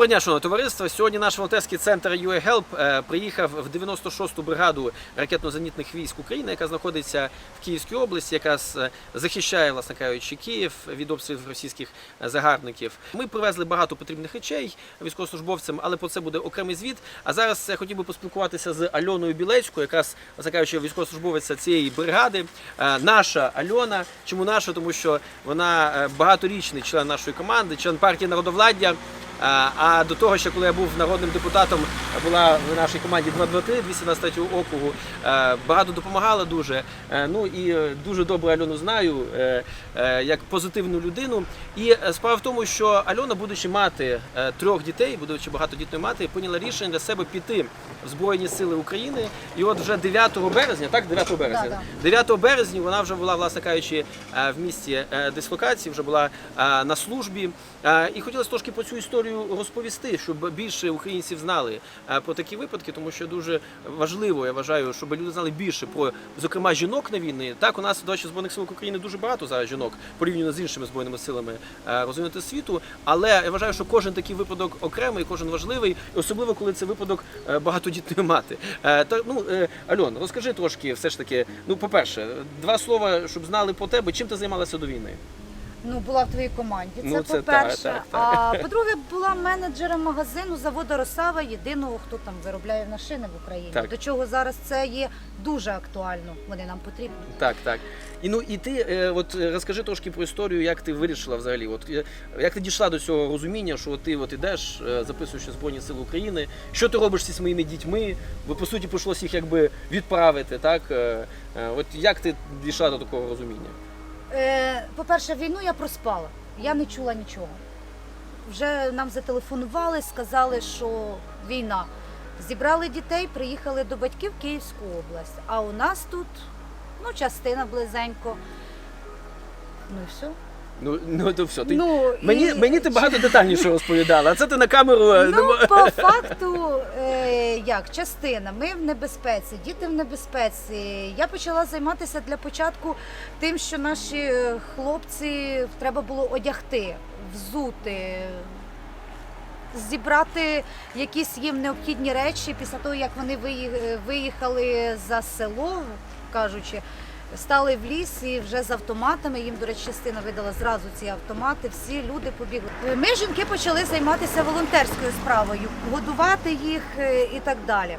Доброго дня, шановне товариство. Сьогодні наш волонтерський центр UA Help е, приїхав в 96-ту бригаду ракетно-зенітних військ України, яка знаходиться в Київській області, яка е, захищає, власне кажучи, Київ від обстрілів російських е, загарбників. Ми привезли багато потрібних речей військовослужбовцям, але про це буде окремий звіт. А зараз я хотів би поспілкуватися з Альоною Білецькою, якраз, власне кажучи, військовослужбовиця цієї бригади. Наша Альона. Чому наша? Тому що вона багаторічний член нашої команди, член партії народовладдя. А до того, ще коли я був народним депутатом, була в нашій команді 223 223 округу. е, Багато допомагала дуже. Е, Ну і е, дуже добре Альону знаю як позитивну людину. І справа в тому, що Альона, будучи мати трьох дітей, будучи багатодітною мати, прийняла рішення для себе піти в Збройні Сили України. І от вже 9 березня, так, 9 березня, 9 березня вона вже була, власне кажучи, в місті дислокації, вже була на службі. І хотілося трошки про цю історію розповісти, щоб більше українців знали е, про такі випадки, тому що дуже важливо, я вважаю, щоб люди знали більше про, зокрема, жінок на війни. Так, у нас, до речі, Збройних сил України дуже багато зараз жінок порівняно з іншими збройними силами е, розвинутого світу. Але я вважаю, що кожен такий випадок окремий, кожен важливий, особливо коли це випадок е, багатодітної мати. Та ну Альон, розкажи трошки, все ж таки. Ну, по-перше, два слова, щоб знали про тебе, чим ти займалася до війни. Ну, була в твоїй команді. Це, Ну, це по-перше. так, так, А по-друге, була менеджером магазину заводу Росава, єдиного, хто там виробляє машини в Україні. Так. До чого зараз це є дуже актуально. Вони нам потрібні. Так, так. І ну і ти е, от е, розкажи трошки про історію, як ти вирішила взагалі. От е, як ти дійшла до цього розуміння, що ти от ідеш, е, записуєш Збройні Сили України, що ти робиш зі своїми дітьми? Бо по суті прийшлося їх якби відправити, так? Е, е, От як ти дійшла до такого розуміння? Е, по-перше, війну я проспала. Я не чула нічого. Вже нам зателефонували, сказали, що війна. Зібрали дітей, приїхали до батьків в Київську область. А у нас тут ну, частина близенько. Ну і все. Ну, ну то все. Ти... Ну, Мені, і- мені ти багато детальніше розповідала, а це ти на камеру. е, Ну, по факту, е, як частина, ми в небезпеці, діти в небезпеці. Я почала займатися для початку тим, що наші е, хлопці треба було одягти, взути. Зібрати якісь їм необхідні речі після того, як вони виї- виїхали за село, кажучи, стали в ліс і вже з автоматами. Їм, до речі, частина видала зразу ці автомати. Всі люди побігли. Ми, жінки, почали займатися волонтерською справою, годувати їх е, і так далі.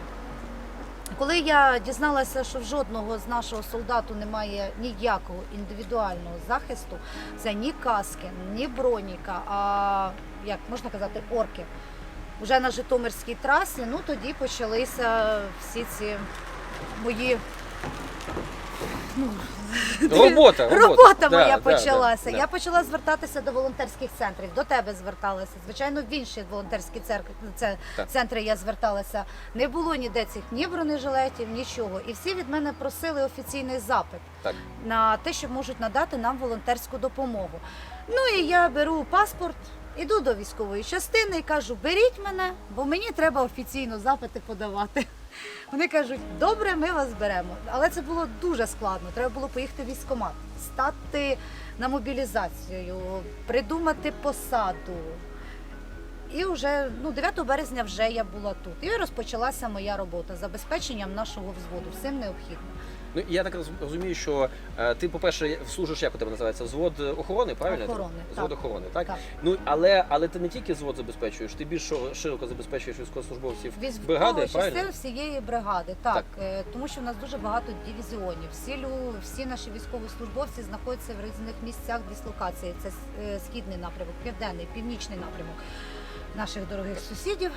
Коли я дізналася, що в жодного з нашого солдату немає ніякого індивідуального захисту, це ні каски, ні броніка, а як можна казати, орки. Уже на Житомирській трасі, ну тоді почалися всі ці мої Робота, робота. робота Да, моя да, почалася. да, Я почала звертатися до волонтерських центрів. До тебе зверталася. Звичайно, в інші волонтерські церкви це Так. центри я зверталася. Не було ніде цих ні бронежилетів, нічого. І всі від мене просили офіційний запит Так. на те, що можуть надати нам волонтерську допомогу. Ну і я беру паспорт. Іду до військової частини і кажу, беріть мене, бо мені треба офіційно запити подавати. Вони кажуть, добре, ми вас беремо. Але це було дуже складно. Треба було поїхати в військкомат, стати на мобілізацію, придумати посаду. І вже ну, 9 березня вже я була тут. І розпочалася моя робота забезпеченням нашого взводу. Всім необхідно. Ну я так розумію, що е, ти, по-перше, служиш, як у тебе називається? Взвод охорони, правильно? Охорони, Взвод так. охорони, так? Так. Ну але але ти не тільки взвод забезпечуєш, ти більш широко забезпечуєш військовослужбовців бригади, Військової правильно? частини всієї бригади, так, Так. Е, тому що в нас дуже багато дивізіонів. Всі лю, всі наші військовослужбовці знаходяться в різних місцях дислокації. Це е, східний напрямок, південний, північний напрямок наших дорогих сусідів.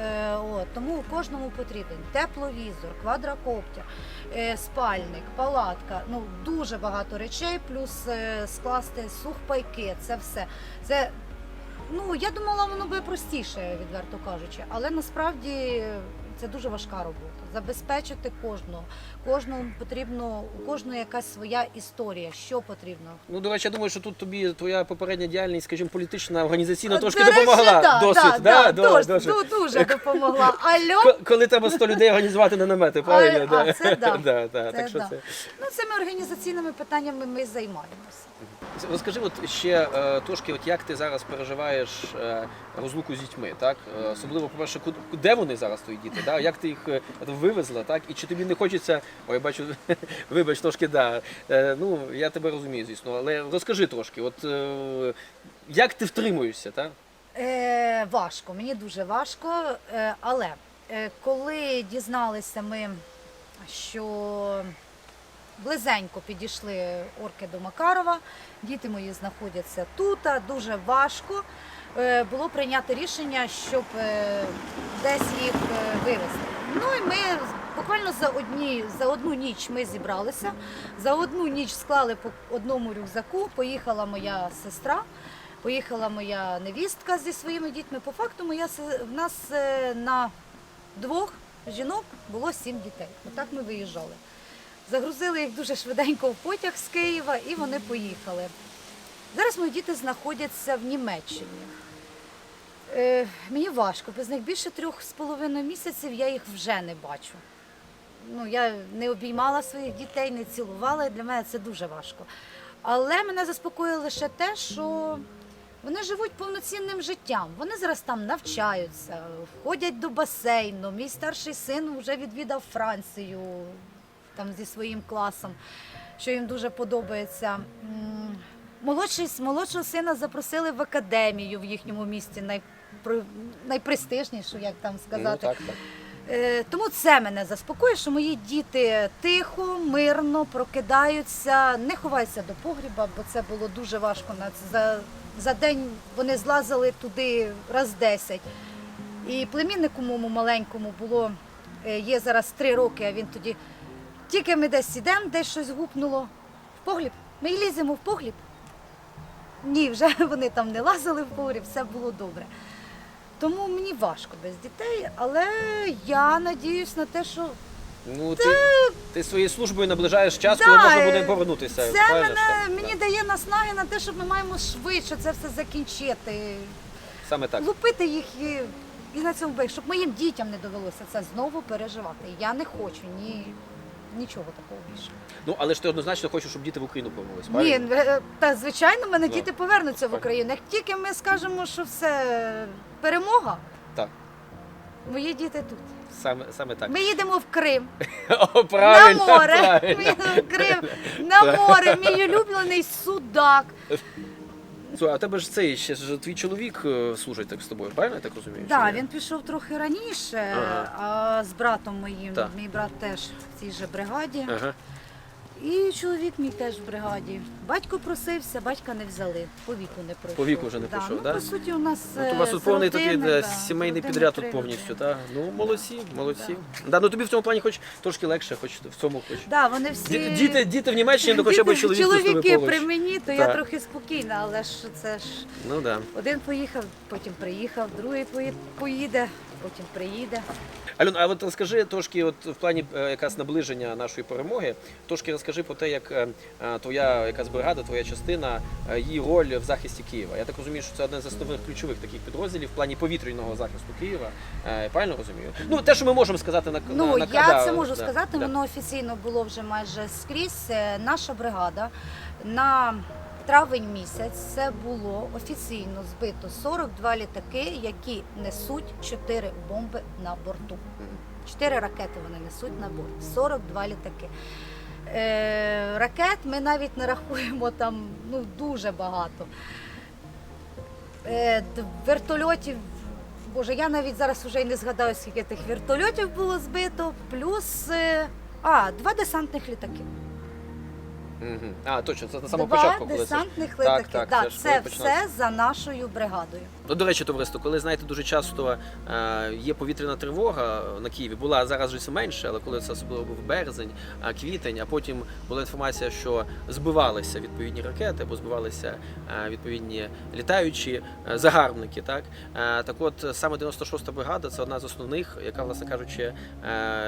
Е, от, тому кожному потрібен тепловізор, квадрокоптер, е, спальник, палатка. Ну дуже багато речей, плюс е, скласти сухпайки. Це все. Це Ну, я думала, воно буде простіше, відверто кажучи, але насправді це дуже важка робота. Забезпечити кожного. Кожному потрібно, у кожного якась своя історія, що потрібно. Ну, до речі, я думаю, що тут тобі твоя попередня діяльність, скажімо, політична, організаційна трошки До речі, допомогла. да, досить, да, да, да, до- дуже, досить. ду- дуже допомогла. Альо, Ко- Коли треба 100 людей організувати на намети, правильно? а, це да. да, да. Це Так що да. це. ну цими організаційними питаннями ми займаємося. Розкажи, от ще е, трошки, от як ти зараз переживаєш е, розлуку з дітьми, так? Е, особливо, по-перше, куди, де вони зараз твої діти? Да? Як ти їх е, вивезла, так? І чи тобі не хочеться. Ой, я бачу, вибач, трошки да. Е, ну, я тебе розумію, звісно, але розкажи трошки, от е, як ти втримуєшся, так? Е, важко, мені дуже важко. Але коли дізналися ми, що близенько підійшли орки до Макарова, діти мої знаходяться тут, дуже важко було прийняти рішення, щоб е, десь їх е, вивезти. Ну і ми буквально за одні за одну ніч ми зібралися. За одну ніч склали по одному рюкзаку. Поїхала моя сестра. Поїхала моя невістка зі своїми дітьми. По факту моя в нас е, на двох жінок було сім дітей. Отак ми виїжджали. Загрузили їх дуже швиденько в потяг з Києва і вони поїхали. Зараз мої діти знаходяться в Німеччині. Е, мені важко, без них більше трьох з половиною місяців я їх вже не бачу. Ну, я не обіймала своїх дітей, не цілувала, і для мене це дуже важко. Але мене заспокоює лише те, що вони живуть повноцінним життям. Вони зараз там навчаються, ходять до басейну. Мій старший син вже відвідав Францію там зі своїм класом, що їм дуже подобається. Молодший, молодшого сина запросили в академію в їхньому місті, найпро- найпрестижнішу, як там сказати. Ну, так, так. Е, Тому це мене заспокоює, що мої діти тихо, мирно прокидаються, не ховаються до погріба, бо це було дуже важко. За, за день вони злазили туди раз 10. І племіннику моєму маленькому було, е, є зараз три роки, а він тоді тільки ми десь ідемо, десь щось гупнуло. В погліб. Ми ліземо в погліб. Ні, вже вони там не лазили в погріб, все було добре. Тому мені важко без дітей, але я надіюсь на те, що Ну, ти, ти своєю службою наближаєш час, Да, коли можна е, буде повернутися. це правильно ж мене, так? мені Так. дає наснаги на те, щоб ми маємо швидше це все закінчити. Саме так. Лупити їх і, і на цьому бик, щоб моїм дітям не довелося це знову переживати. Я не хочу ні, нічого такого більше. Ну, але ж ти однозначно хочеш, щоб діти в Україну повернулися, Ні, правильно? е, та звичайно, в мене Ну, діти повернуться в так. Україну. Як тільки ми скажемо, що все перемога, Так. мої діти тут. Саме, саме так. Ми їдемо в Крим. О, правильно, на море. правильно. Ми їдемо в Крим на море. Мій улюблений судак. Слухай, а в тебе ж цей ще ж твій чоловік е, служить так з тобою, правильно я так розумію? Так, ні? він пішов трохи раніше, Ага. а з братом моїм. Так. Мій брат теж в цій же бригаді. Ага. І чоловік мій теж в бригаді. Батько просився, батька не взяли. По віку не пройшов. По віку вже не да. пройшов, ну, да? По суті, у нас Ну, то у вас е, тут повний такий да, да, сімейний підряд тут повністю, так? Ну, молодці, молодці. Да. ну тобі в цьому плані хоч трошки легше, хоч в цьому хоч. Да, вони всі... Ді- Діти, діти в Німеччині, то хоча б Діти- чоловік з тобою Чоловіки поруч. при мені, то я Так. трохи спокійна, але ж це ж Ну да. один поїхав, потім приїхав, другий пої- поїде, потім приїде. Альон, а от розкажи трошки, от в плані е, якраз наближення нашої перемоги, трошки розкажи про те, як е, е, твоя якась бригада, твоя частина, її роль в захисті Києва. Я так розумію, що це один з основних ключових таких підрозділів в плані повітряного захисту Києва. Я правильно розумію? Ну те, що ми можемо сказати на Ну, на, на я да, це можу да, сказати, да. воно офіційно було вже майже скрізь. Наша бригада на травень місяць це було офіційно збито 42 літаки, які несуть 4 бомби на борту. 4 ракети вони несуть на борт. 42 літаки. Е, ракет ми навіть не рахуємо там ну, дуже багато. Е, вертольотів, боже, я навіть зараз вже й не згадаю, скільки тих вертольотів було збито, плюс е, а, два десантних літаки. А, точно, це на самому два початку, коли це ж. десантних Так, літаки. так, да, це ж коли починалося. все за нашою бригадою. Ну, до речі, товариство, коли знаєте, дуже часто е, є повітряна тривога на Києві, була зараз вже все менше, але коли це особливо був березень, а квітень, а потім була інформація, що збивалися відповідні ракети, або збивалися е, відповідні літаючі е, загарбники. Так, так от саме 96-та бригада це одна з основних, яка, власне кажучи,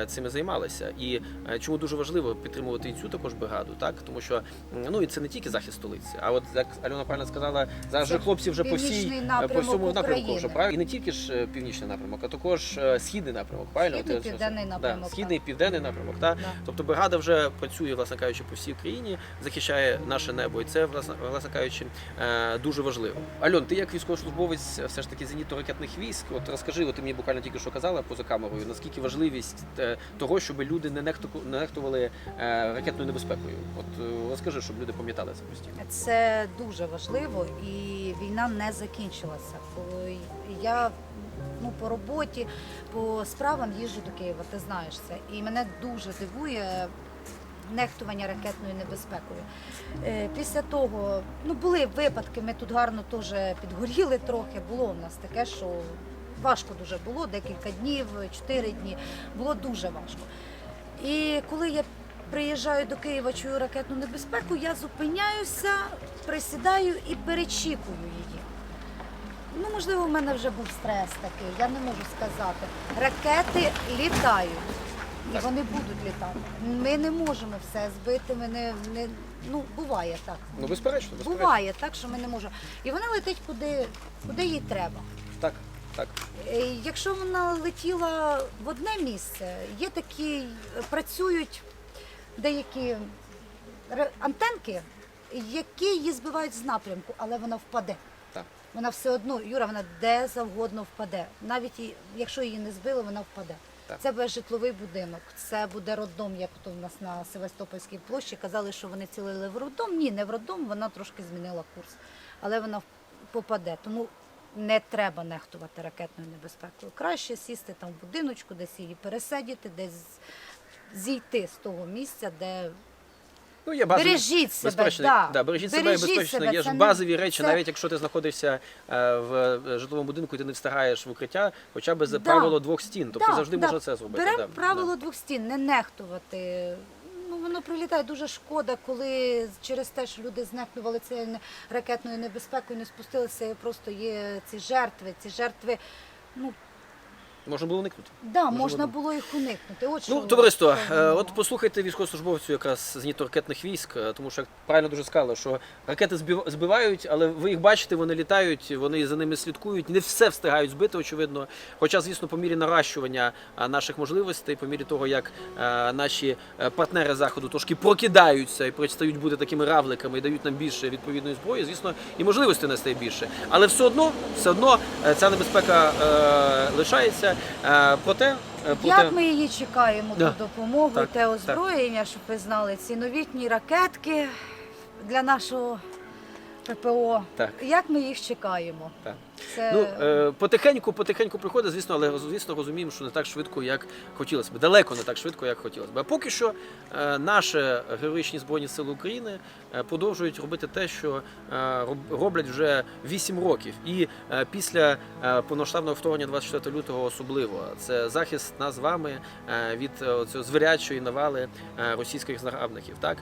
цим і займалася. І чому дуже важливо підтримувати і цю також бригаду, так тому що ну і це не тільки захист столиці, а от як Альона правильно сказала, зараз Це же хлопці вже по всій по цьому напрямку вже правильно? І не тільки ж е, північний напрямок, а також е, східний напрямок, правильно? Східний, південний да, напрямок, східний південний напрямок, так? Да. Тобто бригада вже працює, власне кажучи, по всій країні, захищає наше небо, і це, власне, кажучи, е, дуже важливо. Альон, ти як військовослужбовець все ж таки зенітно-ракетних військ, от розкажи, от ти мені буквально тільки що казала поза камерою, наскільки важливість того, щоб люди не нехту- не нехтували ракетною небезпекою. От розкажи, щоб люди пам'ятали це постійно. Це дуже важливо, і війна не закінчилася. Бо Я ну, по роботі, по справам їжджу до Києва, ти знаєш це. І мене дуже дивує нехтування ракетною небезпекою. Е, Після того, ну були випадки, ми тут гарно теж підгоріли трохи. Було в нас таке, що важко дуже було, декілька днів, чотири дні. Було дуже важко. І коли я приїжджаю до Києва, чую ракетну небезпеку, я зупиняюся, присідаю і перечікую її. Ну, можливо, в мене вже був стрес такий, я не можу сказати. Ракети літають. І вони будуть літати. Ми не можемо все збити. Ми не, не ну буває так. Ну, безперечно, безперечно. Буває так, що ми не можемо. І вона летить куди, куди їй треба. Так, так. Е, Якщо вона летіла в одне місце, є такі, працюють деякі ре- антенки, які її збивають з напрямку, але вона впаде. Вона все одно, Юра, вона де завгодно впаде. Навіть якщо її не збили, вона впаде. Так. Це буде житловий будинок, це буде роддом, як то в нас на Севастопольській площі. Казали, що вони цілили в роддом. Ні, не в роддом, вона трошки змінила курс, але вона попаде. Тому не треба нехтувати ракетною небезпекою. Краще сісти там в будиночку, десь її пересидіти, десь зійти з того місця, де Ну, є базові, бережіть себе. безпечно, да. да, бережіть себе і Бережіть безпечно. себе, Є це ж не- базові речі, це- навіть якщо ти знаходишся е, в е, житловому будинку і ти не встигаєш в укриття, хоча б за Да. правило двох стін. Тобто Да, завжди да. можна це зробити. Беремо да, правило двох стін, не нехтувати. Ну, воно прилітає дуже шкода, коли через те, що люди знехтували цією не- ракетною небезпекою, не спустилися, і просто є ці жертви. Ці жертви, ну. Можна було уникнути. да, Можливо, можна було їх уникнути. От Ну, товариство, е, от послухайте військовослужбовцю якраз зенітно-ракетних військ, е, тому що як правильно дуже сказали, що ракети збив- збивають, але ви їх бачите, вони літають, вони за ними слідкують, не все встигають збити, очевидно. Хоча, звісно, по мірі наращування е, наших можливостей, по мірі того, як е, наші е, партнери заходу трошки прокидаються і перестають бути такими равликами і дають нам більше відповідної зброї, звісно, і можливостей не стає більше. Але все одно, все одно е, ця небезпека е, лишається. Е, проте, е, проте... Як ми її чекаємо Да. ту допомогу, Так, те озброєння, щоб ви знали, ці новітні ракетки для нашого ППО. Так. Як ми їх чекаємо? Так. Це Ну, е, потихеньку, потихеньку приходить, звісно, але звісно розуміємо, що не так швидко, як хотілося б. Далеко не так швидко, як хотілося б. А поки що е, наші героїчні Збройні Сили України е, продовжують робити те, що роблять вже 8 років. І після е, повноштабного вторгнення 24 лютого особливо. Це захист нас з вами від е, цього звірячої навали російських загарбників. Так?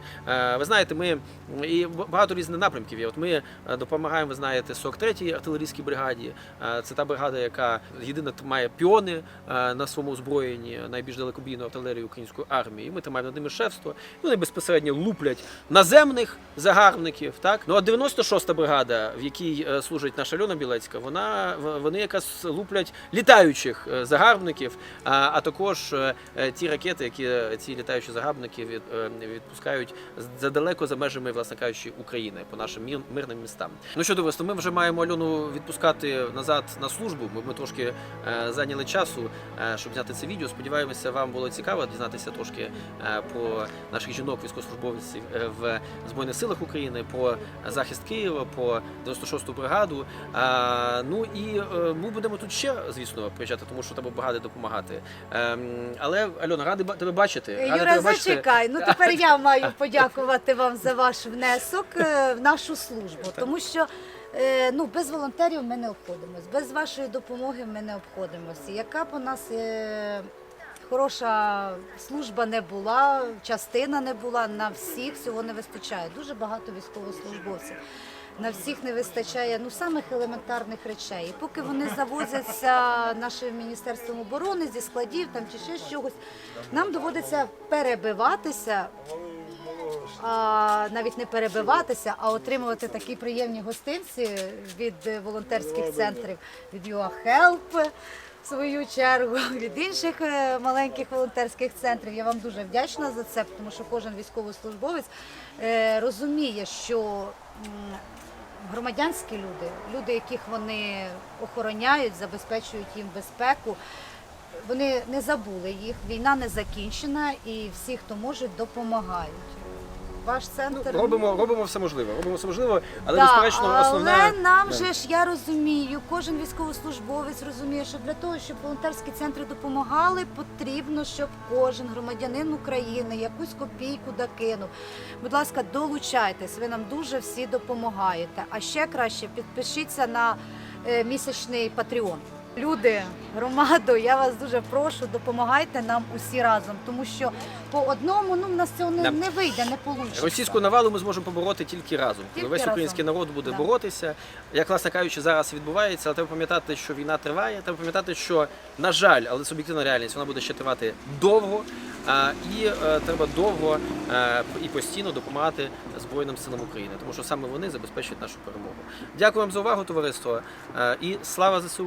Ви знаєте, ми і багато різних напрямків є. От ми допомагаємо, ви знаєте, 43-й артилерійській бригаді. Е, Це та бригада, яка єдина має піони е, на своєму озброєнні, найбільш далекобійну артилерію української армії. І ми тримаємо над ними шефство. І вони безпосередньо луплять наземних загарбників. Так? Ну а 96-та бригада, в якій е, служить наша Альона Білецька, вона вони якраз луплять літаючих загарбників, а, а також ті ракети, які ці літаючі загарбники від, відпускають задалеко за межами, власне кажучи, України по нашим мирним містам. Ну що товариство, ми вже маємо Альону відпускати назад на службу. Ми, ми трошки е, зайняли часу, е, щоб зняти це відео. Сподіваємося, вам було цікаво дізнатися трошки е, про наших жінок військовослужбовців е, в Збройних силах України, про захист Києва, про 96-ту бригаду. А, ну і е, ми будемо тут ще, звісно, приїжджати, тому що треба бригади допомагати. Ем, але Альона, радий тебе бачити. Юра, тебе бачити. зачекай. Ну тепер я маю подякувати вам за ваш внесок е, в нашу службу, тому що. Е, Ну, без волонтерів ми не обходимось, без вашої допомоги ми не обходимося. Яка б у нас е, хороша служба не була, частина не була, на всіх цього не вистачає. Дуже багато військовослужбовців. На всіх не вистачає ну самих елементарних речей. І поки вони завозяться нашим міністерством оборони зі складів там чи ще чогось, нам доводиться перебиватися а, навіть не перебиватися, а отримувати такі приємні гостинці від е, волонтерських центрів, від UA в свою чергу, від інших е, маленьких волонтерських центрів. Я вам дуже вдячна за це, тому що кожен військовослужбовець е, розуміє, що громадянські люди, люди, яких вони охороняють, забезпечують їм безпеку. Вони не забули їх, війна не закінчена, і всі, хто можуть, допомагають. Ваш центр Ну, робимо, робимо все можливе. Робимо все можливе, але Да, безперечно основне. але нам Да. же ж я розумію, кожен військовослужбовець розуміє, що для того, щоб волонтерські центри допомагали, потрібно, щоб кожен громадянин України якусь копійку докинув. Будь ласка, долучайтесь, ви нам дуже всі допомагаєте. А ще краще підпишіться на е, місячний Patreon. Люди, громадо, я вас дуже прошу, допомагайте нам усі разом, тому що по одному ну в нас цього не, Да. не вийде, не вийде. Російську навалу ми зможемо побороти тільки разом. Тільки Коли весь разом. український народ буде Да. боротися, як власне кажучи, зараз відбувається, але треба пам'ятати, що війна триває. Треба пам'ятати, що на жаль, але суб'єктивна реальність вона буде ще тривати довго. А, і е, треба довго е, і постійно допомагати Збройним силам України, тому що саме вони забезпечують нашу перемогу. Дякую вам за увагу, товариство, е, і слава ЗСУ!